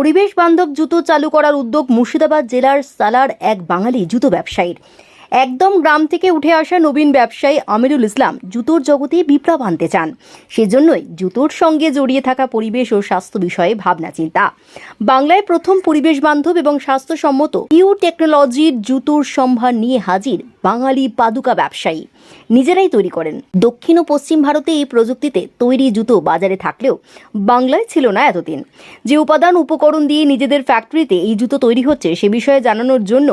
পরিবেশ বান্ধব জুতো চালু করার উদ্যোগ মুর্শিদাবাদ জেলার সালার এক বাঙালি জুতো ব্যবসায়ীর। একদম গ্রাম থেকে উঠে আসা নবীন ব্যবসায়ী আমিরুল ইসলাম জুতোর জগতে বিপ্লব আনতে চান। সেজন্যই জুতোর সঙ্গে জড়িয়ে থাকা পরিবেশ ও স্বাস্থ্য বিষয়ে ভাবনা, চিন্তা। বাংলায় প্রথম পরিবেশ বান্ধব এবং স্বাস্থ্যসম্মত ইউ টেকনোলজির জুতোর সম্ভার নিয়ে হাজির বাঙালি পাদুকা ব্যবসায়ী। নিজেরাই তৈরি করেন। দক্ষিণ ও পশ্চিম ভারতে এই প্রযুক্তিতে তৈরি জুতো বাজারে থাকলেও বাংলায় ছিল না এতদিন। যে উপাদান, উপকরণ দিয়ে নিজেদের ফ্যাক্টরিতে এই জুতো তৈরি হচ্ছে সে বিষয়ে জানানোর জন্য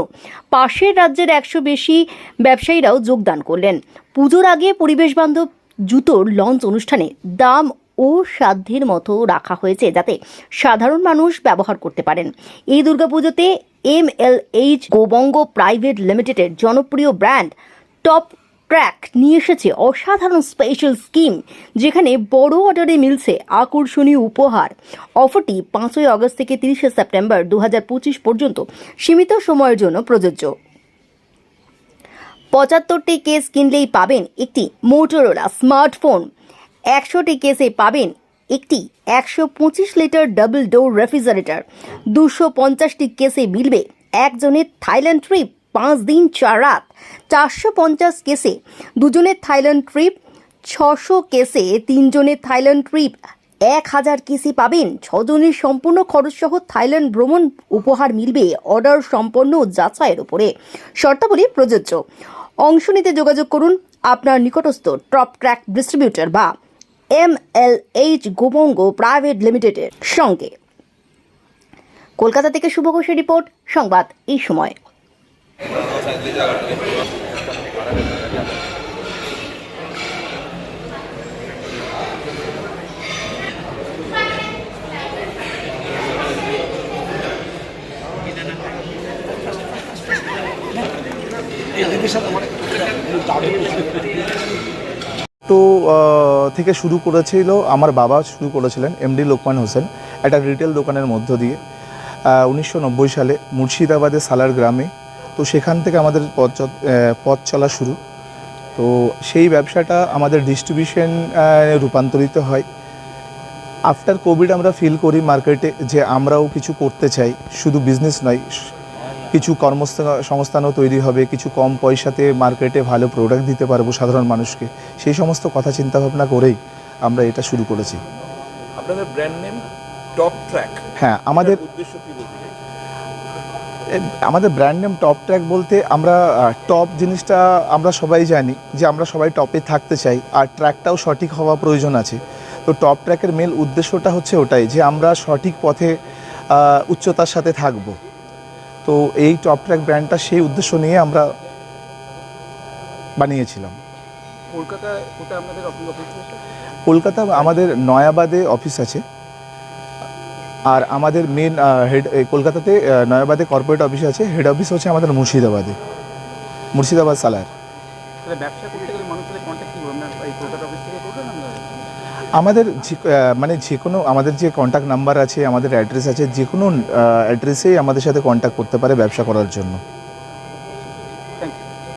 পাশের রাজ্যের একশো বেশি ব্যবসায়ীরাও যোগদান করলেন। পুজোর আগে পরিবেশ বান্ধব জুতোর লঞ্চ অনুষ্ঠানে দাম ও সাধ্যের মতো রাখা হয়েছে যাতে সাধারণ মানুষ ব্যবহার করতে পারেন। এই দুর্গাপুজোতে M L H Gobanga private লিমিটেডের জনপ্রিয় ব্র্যান্ড টপ ট্র্যাক নিয়ে এসেছে অসাধারণ স্পেশাল স্কিম যেখানে বড় অর্ডারে মিলছে আকর্ষণীয় উপহার। অফারটি পাঁচই আগস্ট থেকে তিরিশে সেপ্টেম্বর দু হাজার পঁচিশ পর্যন্ত সীমিত সময়ের জন্য প্রযোজ্য। পঁচাত্তরটি কেস কিনলেই পাবেন একটি মোটরোলা স্মার্টফোন একশোটি কেসে পাবেন একটি একশো পঁচিশ লিটার ডাবল ডোর রেফ্রিজারেটর দুশো পঞ্চাশটি কেসে মিলবে একজনের থাইল্যান্ড ট্রিপ পাঁচ দিন, চার রাত। চারশো পঞ্চাশ কেসে, দুজনের থাইল্যান্ড ট্রিপ, ছশো কেসে তিনজনের থাইল্যান্ড ট্রিপ, এক হাজার কেসে পাবেন। ছজনের সম্পূর্ণ খরচসহ থাইল্যান্ড ভ্রমণ উপহার মিলবে অর্ডার সম্পন্ন যাচাইয়ের উপরে। শর্তাবলী প্রযোজ্য। অংশ নিতে যোগাযোগ করুন আপনার নিকটস্থ টপ ট্র্যাক ডিস্ট্রিবিউটর বা M L H Gobanga private লিমিটেডের সঙ্গে। কলকাতা থেকে শুভ রিপোর্ট, সংবাদ এই সময়। তো থেকে শুরু করেছিল, আমার বাবা শুরু করেছিলেন এমডি লোকমান হোসেন, একটা রিটেল দোকানের মধ্য দিয়ে। উনিশশো নব্বই সালে মুর্শিদাবাদের সালার গ্রামে তো সেখান থেকে আমাদের পথ পথ চলা শুরু। তো সেই ব্যবসাটা আমাদের ডিস্ট্রিবিউশন রূপান্তরিত হয়। আফটার কোভিড আমরা ফিল করি মার্কেটে যে আমরাও কিছু করতে চাই শুধু বিজনেস নয় কিছু কর্মস্থা- সংস্থানও তৈরি হবে কিছু কম পয়সাতে মার্কেটে ভালো প্রোডাক্ট দিতে পারব সাধারণ মানুষকে। সেই সমস্ত কথা চিন্তা ভাবনা করেই আমরা এটা শুরু করেছি। আপনাদের ব্র্যান্ড নেম টপ ট্র্যাক হ্যাঁ আমাদের উদ্দেশ্য কি বলতে আমাদের ব্র্যান্ড নেম টপ ট্র্যাক বলতে আমরা টপ জিনিসটা আমরা সবাই জানি যে আমরা সবাই টপে থাকতে চাই আর ট্র্যাকটাও সঠিক হওয়া প্রয়োজন আছে। তো টপ ট্র্যাকের মেল উদ্দেশ্যটা হচ্ছে ওটাই যে আমরা সঠিক পথে উচ্চতার সাথে থাকব। তো এই টপ ট্র্যাক ব্র্যান্ডটা সেই উদ্দেশ্য নিয়ে আমরা বানিয়েছিলাম। অফিস আছে? কলকাতা আমাদের নয়াবাদে অফিস আছে। আর আমাদের মেন হেড কলকাতাতে নয়াবাদে কর্পোরেট অফিস আছে হেড অফিস হচ্ছে আমাদের মুর্শিদাবাদে। মুর্শিদাবাদ সালার। আমাদের যে- মানে যে কোনো আমাদের যে কন্ট্যাক্ট নাম্বার আছে আমাদের অ্যাড্রেস আছে যে কোনো অ্যাড্রেসেই আমাদের সাথে কন্ট্যাক্ট করতে পারে ব্যবসা করার জন্য।